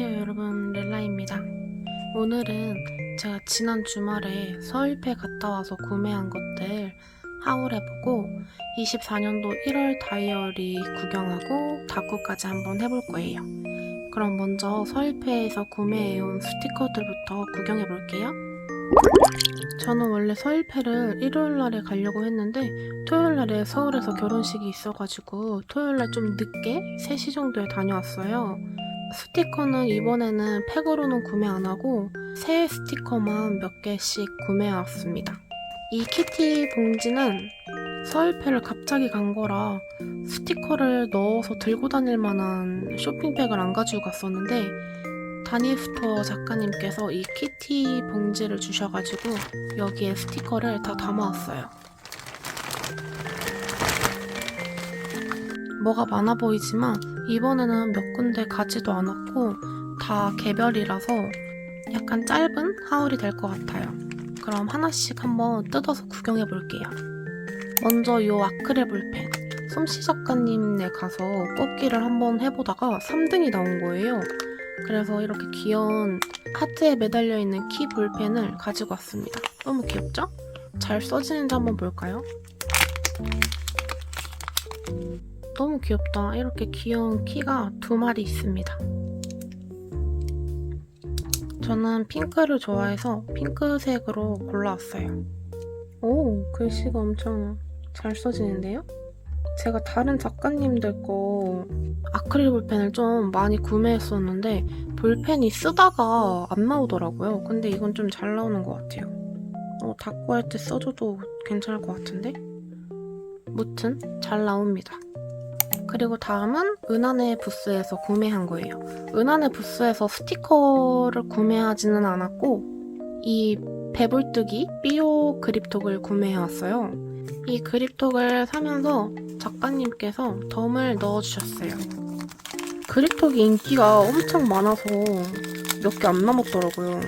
안녕하세요 여러분. 렐라입니다. 오늘은 제가 지난 주말에 서울패 갔다 와서 구매한 것들 하울해보고 24년도 1월 다이어리 구경하고 다꾸까지 한번 해볼 거예요. 그럼 먼저 서울패에서 구매해온 스티커들부터 구경해볼게요. 저는 원래 서울패를 일요일날에 가려고 했는데 토요일날에 서울에서 결혼식이 있어가지고 토요일날 좀 늦게 3시 정도에 다녀왔어요 스티커는 이번에는 팩으로는 구매 안 하고 새 스티커만 몇 개씩 구매해 왔습니다. 이 키티 봉지는 서울패를 갑자기 간 거라 스티커를 넣어서 들고 다닐 만한 쇼핑백을 안 가지고 갔었는데 다니스토어 작가님께서 이 키티 봉지를 주셔가지고 여기에 스티커를 다 담아왔어요. 뭐가 많아 보이지만 이번에는 몇 군데 가지도 않았고 다 개별이라서 약간 짧은 하울이 될 것 같아요. 그럼 하나씩 한번 뜯어서 구경해 볼게요. 먼저 이 아크릴 볼펜. 솜씨 작가님네 가서 뽑기를 한번 해보다가 3등이 나온 거예요. 그래서 이렇게 귀여운 하트에 매달려 있는 키 볼펜을 가지고 왔습니다. 너무 귀엽죠? 잘 써지는지 한번 볼까요? 너무 귀엽다. 이렇게 귀여운 키가 두 마리 있습니다. 저는 핑크를 좋아해서 핑크색으로 골라왔어요. 오, 글씨가 엄청 잘 써지는데요? 제가 다른 작가님들 거 아크릴 볼펜을 좀 많이 구매했었는데 볼펜이 쓰다가 안 나오더라고요. 근데 이건 좀 잘 나오는 것 같아요. 어, 닦고 할 때 써줘도 괜찮을 것 같은데? 무튼 잘 나옵니다. 그리고 다음은 은하네 부스에서 구매한 거예요. 은하네 부스에서 스티커를 구매하지는 않았고 이 배불뜨기 삐오 그립톡을 구매해왔어요. 이 그립톡을 사면서 작가님께서 덤을 넣어주셨어요. 그립톡이 인기가 엄청 많아서 몇 개 안 남았더라고요.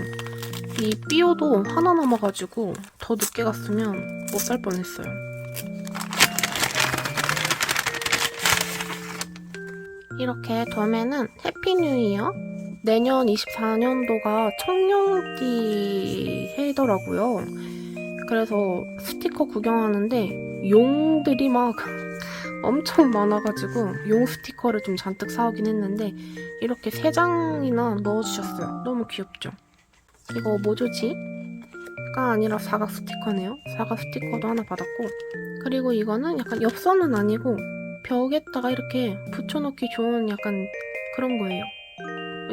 이 삐오도 하나 남아가지고 더 늦게 갔으면 못 살 뻔했어요. 이렇게 덤에는 해피 뉴 이어 내년 24년도가 청룡띠 해더라고요. 그래서 스티커 구경하는데 용들이 막 엄청 많아가지고 용 스티커를 좀 잔뜩 사오긴 했는데 이렇게 세 장이나 넣어주셨어요. 너무 귀엽죠? 이거 모조지? 가 아니라 사각 스티커네요. 사각 스티커도 하나 받았고 그리고 이거는 약간 엽서는 아니고 벽에다가 이렇게 붙여놓기 좋은 약간 그런 거예요.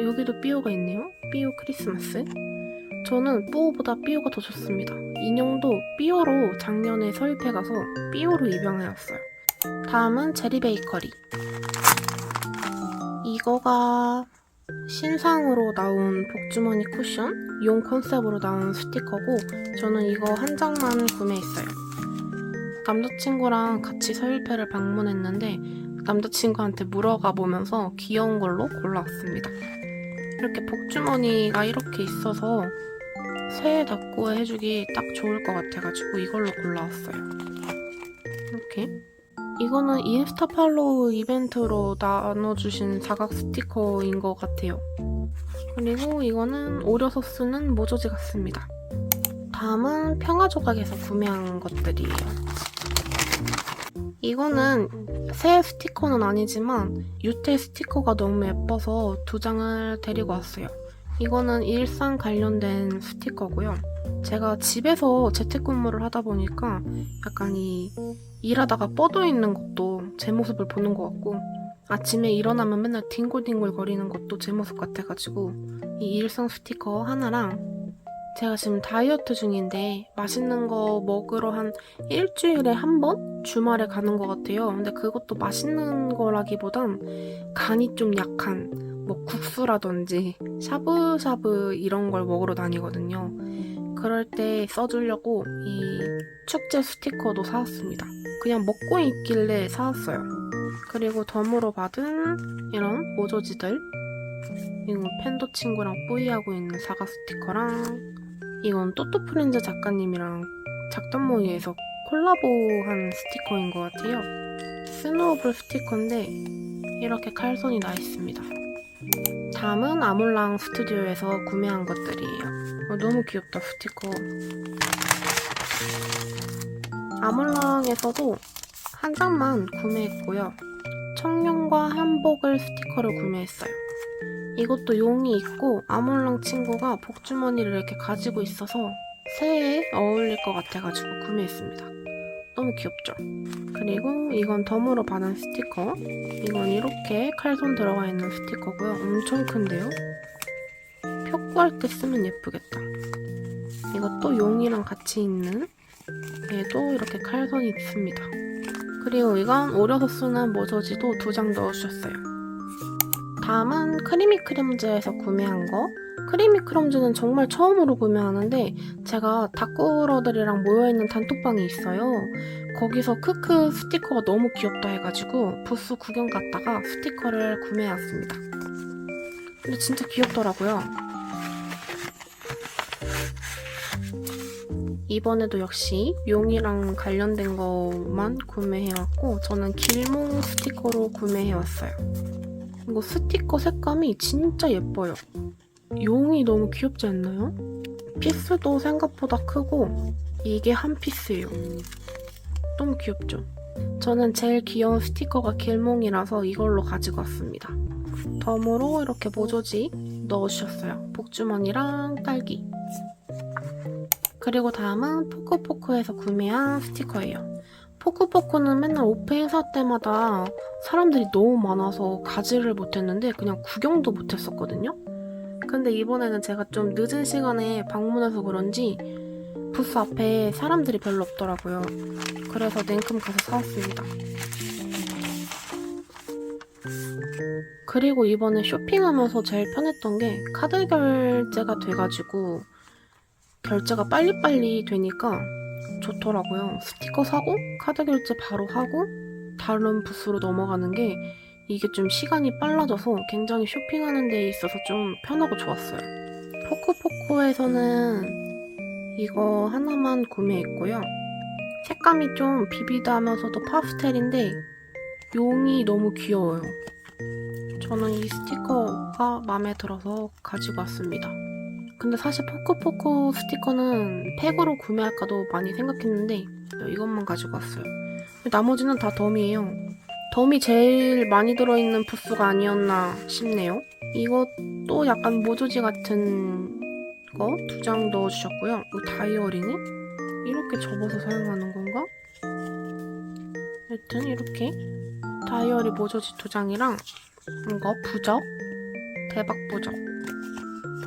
여기도 삐오가 있네요. 삐오 크리스마스. 저는 뿌오보다 삐오가 더 좋습니다. 인형도 삐오로 작년에 서울패 가서 삐오로 입양해왔어요. 다음은 제리 베이커리. 이거가 신상으로 나온 복주머니 쿠션 용 컨셉으로 나온 스티커고 저는 이거 한 장만 구매했어요. 남자친구랑 같이 서울패를 방문했는데 남자친구한테 물어가 보면서 귀여운 걸로 골라왔습니다. 이렇게 복주머니가 이렇게 있어서 새해 닫고 해주기 딱 좋을 것 같아가지고 이걸로 골라왔어요. 이렇게 이거는 이엠스타 팔로우 이벤트로 나눠주신 사각 스티커인 것 같아요. 그리고 이거는 오려서 쓰는 모조지 같습니다. 다음은 평화조각에서 구매한 것들이에요. 이거는 새 스티커는 아니지만 유태 스티커가 너무 예뻐서 두 장을 데리고 왔어요. 이거는 일상 관련된 스티커고요. 제가 집에서 재택근무를 하다 보니까 약간 이 일하다가 뻗어 있는 것도 제 모습을 보는 것 같고 아침에 일어나면 맨날 뒹굴뒹굴 거리는 것도 제 모습 같아가지고 이 일상 스티커 하나랑 제가 지금 다이어트 중인데 맛있는 거 먹으러 한 일주일에 한 번? 주말에 가는 것 같아요. 근데 그것도 맛있는 거라기보단 간이 좀 약한 뭐 국수라든지 샤브샤브 이런 걸 먹으러 다니거든요. 그럴 때 써주려고 이 축제 스티커도 사왔습니다. 그냥 먹고 있길래 사왔어요. 그리고 덤으로 받은 이런 모조지들 이거 팬더 친구랑 뿌이하고 있는 사과 스티커랑 이건 또또 프렌즈 작가님이랑 작전 모의에서 콜라보한 스티커인 것 같아요. 스노우볼 스티커인데 이렇게 칼선이 나 있습니다. 다음은 아몰랑 스튜디오에서 구매한 것들이에요. 어, 너무 귀엽다, 스티커. 아몰랑에서도 한 장만 구매했고요. 청룡과 한복을 스티커를 구매했어요. 이것도 용이 있고 아몰랑 친구가 복주머니를 이렇게 가지고 있어서 새해에 어울릴 것 같아가지고 구매했습니다. 너무 귀엽죠? 그리고 이건 덤으로 받은 스티커. 이건 이렇게 칼손 들어가 있는 스티커고요. 엄청 큰데요? 표구할 때 쓰면 예쁘겠다. 이것도 용이랑 같이 있는 얘도 이렇게 칼선이 있습니다. 그리고 이건 오려서 쓰는 모서지도 두 장 넣어주셨어요. 다음은 크리미 크림즈에서 구매한 거. 크리미 크림즈는 정말 처음으로 구매하는데 제가 다꾸러들이랑 모여있는 단톡방이 있어요. 거기서 크크 스티커가 너무 귀엽다 해가지고 부스 구경 갔다가 스티커를 구매해왔습니다. 근데 진짜 귀엽더라고요. 이번에도 역시 용이랑 관련된 것만 구매해왔고 저는 길몽 스티커로 구매해왔어요. 이거 스티커 색감이 진짜 예뻐요. 용이 너무 귀엽지 않나요? 피스도 생각보다 크고 이게 한 피스예요. 너무 귀엽죠? 저는 제일 귀여운 스티커가 길몽이라서 이걸로 가지고 왔습니다. 덤으로 이렇게 모조지 넣어주셨어요. 복주머니랑 딸기. 그리고 다음은 포크포크에서 구매한 스티커예요. 포크포크는 맨날 오페 행사 때마다 사람들이 너무 많아서 가지를 못했는데 그냥 구경도 못했었거든요. 근데 이번에는 제가 좀 늦은 시간에 방문해서 그런지 부스 앞에 사람들이 별로 없더라고요. 그래서 냉큼 가서 사왔습니다. 그리고 이번에 쇼핑하면서 제일 편했던 게 카드 결제가 돼가지고 결제가 빨리빨리 되니까 좋더라고요. 스티커 사고 카드 결제 바로 하고 다른 부스로 넘어가는 게 이게 좀 시간이 빨라져서 굉장히 쇼핑하는 데 있어서 좀 편하고 좋았어요. 포코포코에서는 이거 하나만 구매했고요. 색감이 좀 비비드하면서도 파스텔인데 용이 너무 귀여워요. 저는 이 스티커가 마음에 들어서 가지고 왔습니다. 근데 사실 포코포코 스티커는 팩으로 구매할까도 많이 생각했는데 이것만 가지고 왔어요. 나머지는 다 덤이에요. 덤이 제일 많이 들어있는 부스가 아니었나 싶네요. 이것도 약간 모조지 같은 거 두 장 넣어주셨고요. 이 다이어리는 이렇게 접어서 사용하는 건가? 여튼 이렇게 다이어리 모조지 두 장이랑 이거 부적 대박 부적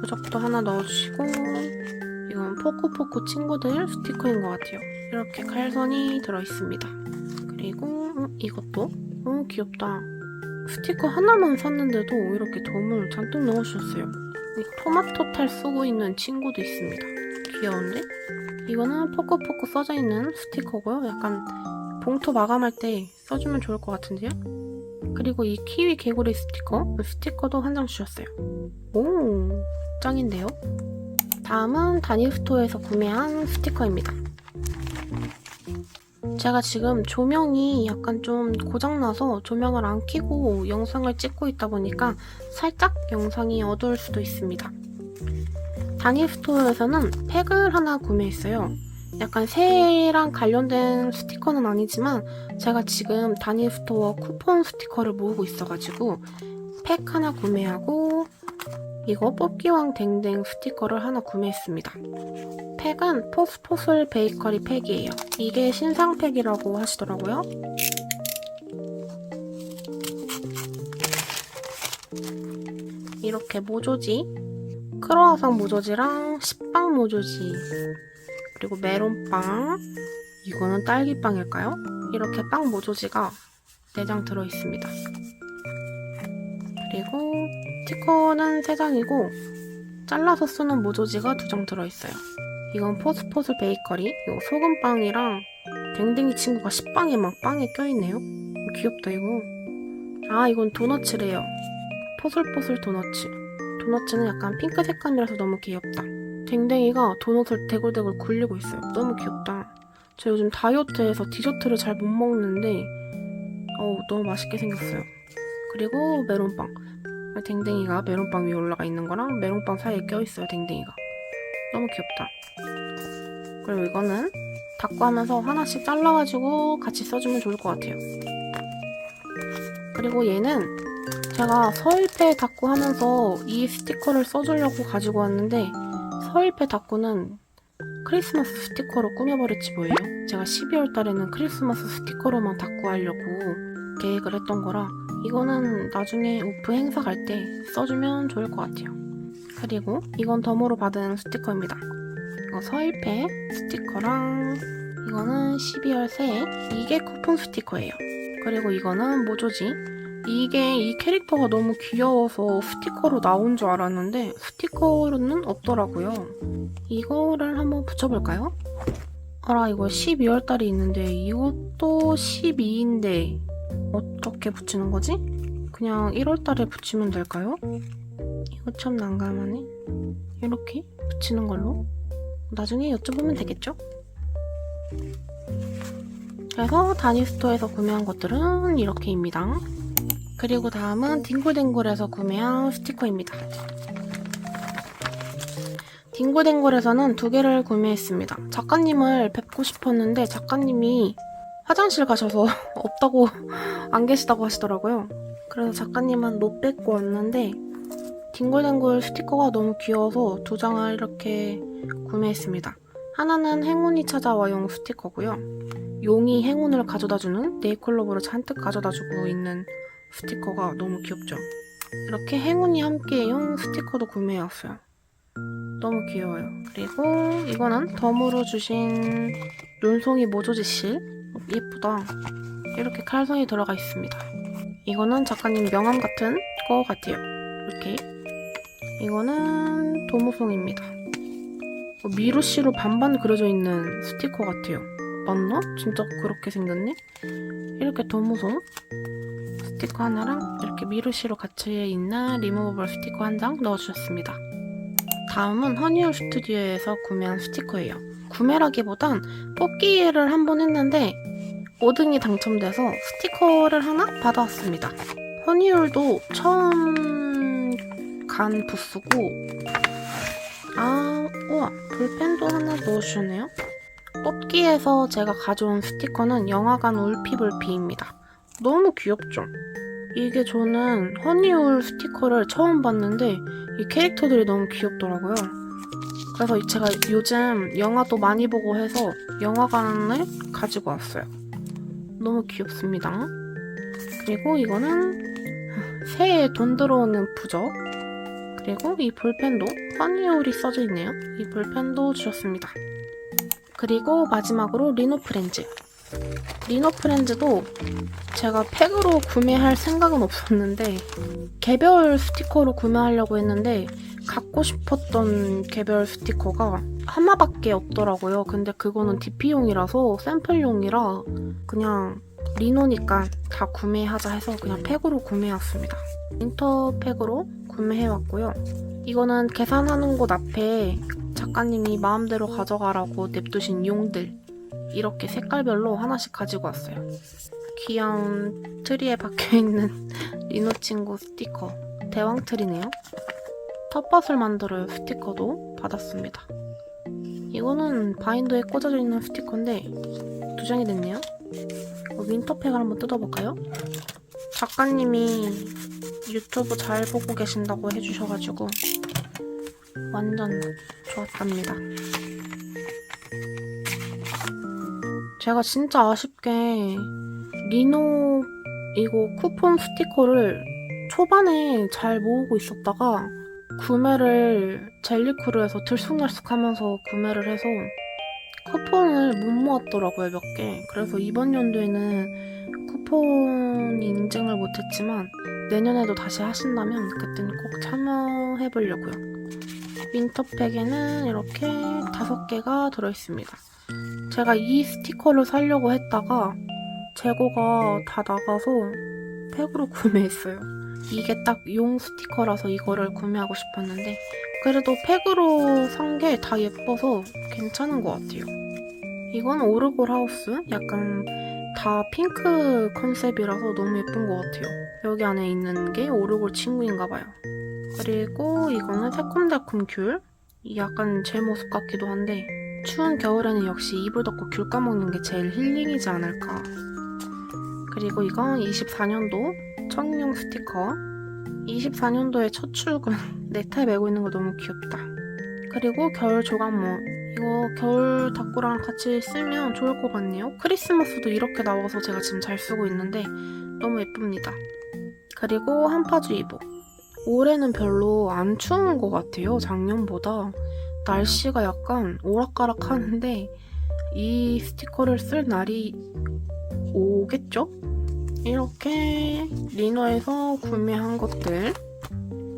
부적도 하나 넣어주시고 이건 포코포코 친구들 스티커인 것 같아요. 이렇게 칼선이 들어있습니다. 그리고 음, 이것도 너무 귀엽다. 스티커 하나만 샀는데도 이렇게 덤을 잔뜩 넣어주셨어요. 이 토마토 탈 쓰고 있는 친구도 있습니다. 귀여운데? 이거는 포코포코 써져 있는 스티커고요. 약간 봉투 마감할 때 써주면 좋을 것 같은데요? 그리고 이 키위 개구리 스티커, 이 스티커도 한 장 주셨어요. 오, 짱인데요? 다음은 다니스토어에서 구매한 스티커입니다. 제가 지금 조명이 약간 좀 고장나서 조명을 안 켜고 영상을 찍고 있다 보니까 살짝 영상이 어두울 수도 있습니다. 다니스토어에서는 팩을 하나 구매했어요. 약간 새해랑 관련된 스티커는 아니지만 제가 지금 다니스토어 쿠폰 스티커를 모으고 있어가지고 팩 하나 구매하고 이거 뽑기왕 댕댕 스티커를 하나 구매했습니다. 팩은 포스포슬 베이커리 팩이에요. 이게 신상 팩이라고 하시더라고요. 이렇게 모조지, 크로아상 모조지랑 식빵 모조지, 그리고 메론빵, 이거는 딸기빵일까요? 이렇게 빵 모조지가 4장 들어있습니다. 그리고 스티커는 3장이고 잘라서 쓰는 모조지가 2장 들어있어요. 이건 포스포스 베이커리 이거 소금빵이랑 댕댕이 친구가 식빵에 막 빵에 껴있네요. 귀엽다 이거. 아 이건 도너츠래요. 포슬포슬 도너츠. 도너츠는 약간 핑크 색감이라서 너무 귀엽다. 댕댕이가 도넛을 대굴대굴 굴리고 있어요. 너무 귀엽다. 저 요즘 다이어트해서 디저트를 잘 못 먹는데 어우 너무 맛있게 생겼어요. 그리고 메론빵. 댕댕이가 메론빵 위에 올라가 있는 거랑 메론빵 사이에 껴있어요, 댕댕이가. 너무 귀엽다. 그리고 이거는 닦고 하면서 하나씩 잘라가지고 같이 써주면 좋을 것 같아요. 그리고 얘는 제가 서일패 닦고 하면서 이 스티커를 써주려고 가지고 왔는데 서일패 닦고는 크리스마스 스티커로 꾸며버렸지 뭐예요. 제가 12월 달에는 크리스마스 스티커로만 닦고 하려고 계획을 했던 거라 이거는 나중에 오프 행사 갈 때 써주면 좋을 것 같아요. 그리고 이건 덤으로 받은 스티커입니다. 이거 서일패 스티커랑 이거는 12월 새해 이게 쿠폰 스티커예요. 그리고 이거는 모조지. 이게 이 캐릭터가 너무 귀여워서 스티커로 나온 줄 알았는데 스티커로는 없더라고요. 이거를 한번 붙여볼까요? 알아 이거 12월 달에 있는데 이것도 12인데 어떻게 붙이는 거지? 그냥 1월 달에 붙이면 될까요? 이거 참 난감하네. 이렇게 붙이는 걸로 나중에 여쭤보면 되겠죠? 그래서 다니스토어에서 구매한 것들은 이렇게입니다. 그리고 다음은 딩굴댕굴에서 구매한 스티커입니다. 딩굴댕굴에서는 두 개를 구매했습니다. 작가님을 뵙고 싶었는데 작가님이 화장실 가셔서 없다고 안 계시다고 하시더라고요. 그래서 작가님은 못 뵙고 왔는데 딩굴댕굴 스티커가 너무 귀여워서 두 장을 이렇게 구매했습니다. 하나는 행운이 찾아와용 스티커고요. 용이 행운을 가져다주는 네이클로버를 잔뜩 가져다주고 있는 스티커가 너무 귀엽죠. 이렇게 행운이 함께용 스티커도 구매해왔어요. 너무 귀여워요. 그리고 이거는 덤으로 주신 눈송이 모조지실 예쁘다. 이렇게 칼선이 들어가 있습니다. 이거는 작가님 명함 같은 거 같아요. 이렇게 이거는 도무송입니다. 어, 미루씨로 반반 그려져 있는 스티커 같아요. 맞나? 진짜 그렇게 생겼네? 이렇게 도무송 스티커 하나랑 이렇게 미루씨로 같이 있는 리무버블 스티커 한 장 넣어주셨습니다. 다음은 허니얼 스튜디오에서 구매한 스티커예요. 구매라기보단 뽑기를 한 번 했는데 5등이 당첨돼서 스티커를 하나 받아왔습니다. 허니얼도 처음 간 부스고 아, 우와, 볼펜도 하나 넣어주셨네요. 뽑기에서 제가 가져온 스티커는 영화관 울피불피입니다. 너무 귀엽죠? 이게 저는 허니울 스티커를 처음 봤는데 이 캐릭터들이 너무 귀엽더라고요. 그래서 제가 요즘 영화도 많이 보고 해서 영화관을 가지고 왔어요. 너무 귀엽습니다. 그리고 이거는 새해에 돈 들어오는 부적. 그리고 이 볼펜도 허니울이 써져 있네요. 이 볼펜도 주셨습니다. 그리고 마지막으로 리노 프렌즈. 리노 프렌즈도 제가 팩으로 구매할 생각은 없었는데 개별 스티커로 구매하려고 했는데 갖고 싶었던 개별 스티커가 하나밖에 없더라고요. 근데 그거는 DP용이라서 샘플용이라 그냥 리노니까 다 구매하자 해서 그냥 팩으로 구매했습니다. 인터 팩으로 구매해왔고요. 이거는 계산하는 곳 앞에 작가님이 마음대로 가져가라고 냅두신 용들 이렇게 색깔별로 하나씩 가지고 왔어요. 귀여운 트리에 박혀있는 리노 친구 스티커 대왕 트리네요. 텃밭을 만들어요 스티커도 받았습니다. 이거는 바인더에 꽂아져 있는 스티커인데 두 장이 됐네요. 어, 윈터팩을 한번 뜯어볼까요? 작가님이 유튜브 잘 보고 계신다고 해주셔가지고 완전 좋았답니다. 제가 진짜 아쉽게 리노 이거 쿠폰 스티커를 초반에 잘 모으고 있었다가 구매를 젤리쿠르에서 들쑥날쑥하면서 구매를 해서 쿠폰을 못 모았더라고요 몇 개. 그래서 이번 연도에는 쿠폰 인증을 못했지만 내년에도 다시 하신다면 그때는 꼭 참여해 보려고요. 윈터팩에는 이렇게 다섯 개가 들어있습니다. 제가 이 스티커를 사려고 했다가 재고가 다 나가서 팩으로 구매했어요. 이게 딱 용 스티커라서 이거를 구매하고 싶었는데 그래도 팩으로 산 게 다 예뻐서 괜찮은 것 같아요. 이건 오르골 하우스? 약간 다 핑크 컨셉이라서 너무 예쁜 것 같아요. 여기 안에 있는 게 오르골 친구인가 봐요. 그리고 이거는 새콤달콤 귤. 이 약간 제 모습 같기도 한데 추운 겨울에는 역시 이불 덮고 귤 까먹는 게 제일 힐링이지 않을까. 그리고 이건 24년도 청룡 스티커. 24년도에 첫 출근. 넥타이 메고 있는 거 너무 귀엽다. 그리고 겨울 조각모. 이거 겨울 닭구랑 같이 쓰면 좋을 것 같네요. 크리스마스도 이렇게 나와서 제가 지금 잘 쓰고 있는데 너무 예쁩니다. 그리고 한파주의보. 올해는 별로 안 추운 것 같아요. 작년보다. 날씨가 약간 오락가락 하는데 이 스티커를 쓸 날이 오겠죠? 이렇게 리너에서 구매한 것들.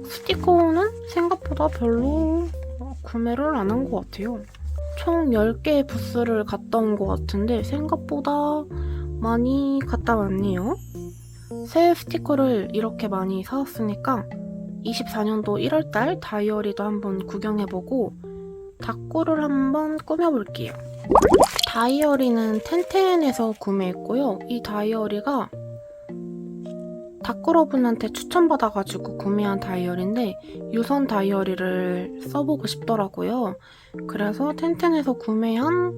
스티커는 생각보다 별로 구매를 안 한 것 같아요. 총 10개의 부스를 갔다 온 것 같은데 생각보다 많이 갔다 왔네요. 새 스티커를 이렇게 많이 사왔으니까 24년도 1월달 다이어리도 한번 구경해보고 닭구를 한번 꾸며볼게요. 다이어리는 텐텐에서 구매했고요. 이 다이어리가 닭구러분한테 추천받아가지고 구매한 다이어리인데 유선 다이어리를 써보고 싶더라고요. 그래서 텐텐에서 구매한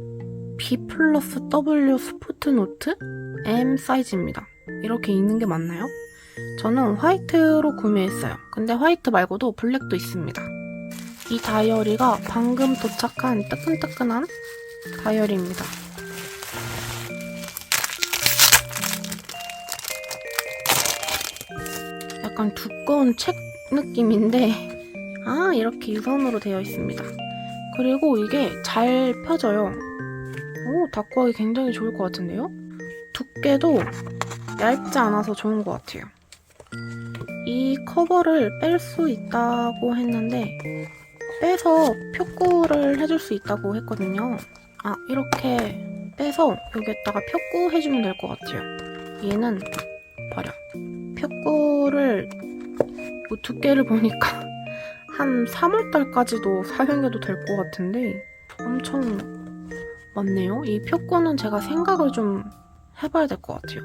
B 플러스 W 스포트 노트 M 사이즈입니다. 이렇게 있는 게 맞나요? 저는 화이트로 구매했어요. 근데 화이트 말고도 블랙도 있습니다. 이 다이어리가 방금 도착한 뜨끈뜨끈한 다이어리입니다. 약간 두꺼운 책 느낌인데 아 이렇게 유선으로 되어 있습니다. 그리고 이게 잘 펴져요. 오 닦고 하기 굉장히 좋을 것 같은데요? 두께도 얇지 않아서 좋은 것 같아요. 이 커버를 뺄 수 있다고 했는데 빼서 표구를 해줄 수 있다고 했거든요. 아 이렇게 빼서 여기에다가 표구 해주면 될 것 같아요. 얘는 버려. 표구를 뭐 두께를 보니까 한 3월달까지도 사용해도 될 것 같은데 엄청 많네요. 이 표구는 제가 생각을 좀 해봐야 될 것 같아요.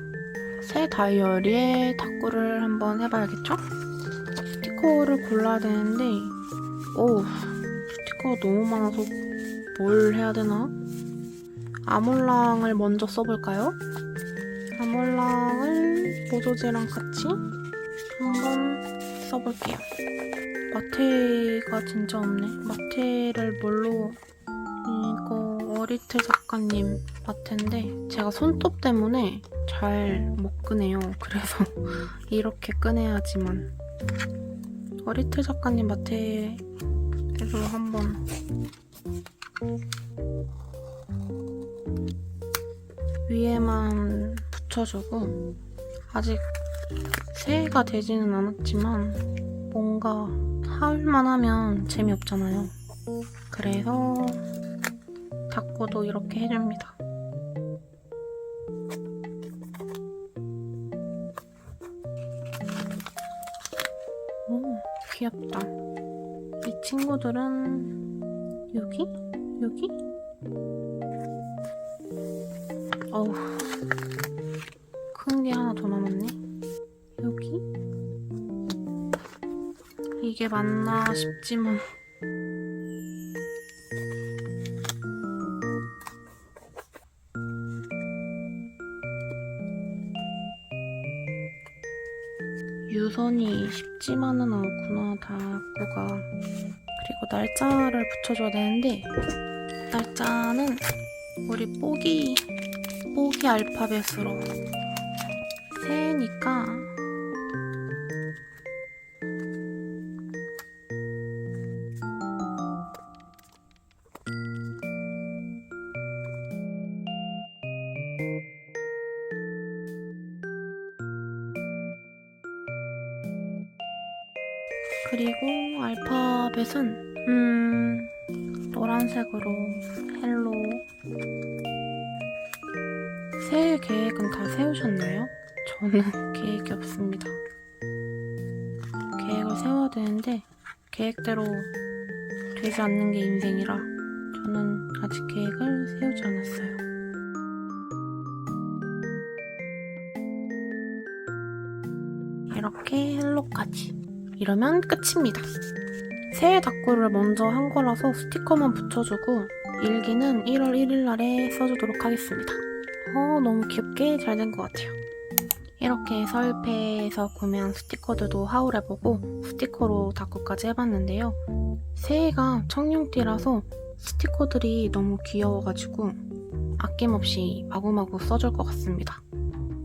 새 다이어리에 탁구를 한번 해봐야겠죠? 스티커를 골라야 되는데 오 스티커가 너무 많아서 뭘 해야 되나? 아몰랑을 먼저 써볼까요? 아몰랑을 보조제랑 같이 한번 써볼게요. 마테가 진짜 없네. 마테를 뭘로 어리트 작가님 마테인데 제가 손톱 때문에 잘 못 끄네요. 그래서 이렇게 꺼내야지만 어리트 작가님 마테로 한번 위에만 붙여주고 아직 새해가 되지는 않았지만 뭔가 하울만 하면 재미없잖아요. 그래서 닦고도 이렇게 해줍니다. 오, 귀엽다. 이 친구들은 여기? 여기? 어우, 큰 게 하나 더 남았네. 여기? 이게 맞나 싶지만. 유선이 쉽지만은 않구나, 다구가. 그리고 날짜를 붙여줘야 되는데, 날짜는 우리 뽀기, 뽀기 알파벳으로. 새해니까 그리고 알파벳은 음 노란색으로 헬로 새해 계획은 다 세우셨나요? 저는 계획이 없습니다. 계획을 세워야 되는데 계획대로 되지 않는 게 인생이라 저는 아직 계획을 세우지 않았어요. 이렇게 헬로까지 이러면 끝입니다. 새해 답구를 먼저 한 거라서 스티커만 붙여주고 일기는 1월 1일 날에 써주도록 하겠습니다. 어, 너무 귀엽게 잘 된 것 같아요. 이렇게 서울페에서 구매한 스티커들도 하울해보고 스티커로 답구까지 해봤는데요. 새해가 청룡띠라서 스티커들이 너무 귀여워가지고 아낌없이 마구마구 써줄 것 같습니다.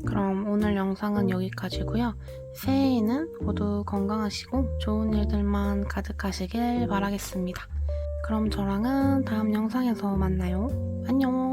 그럼 오늘 영상은 여기까지고요. 새해에는 모두 건강하시고 좋은 일들만 가득하시길 바라겠습니다. 그럼 저랑은 다음 영상에서 만나요. 안녕!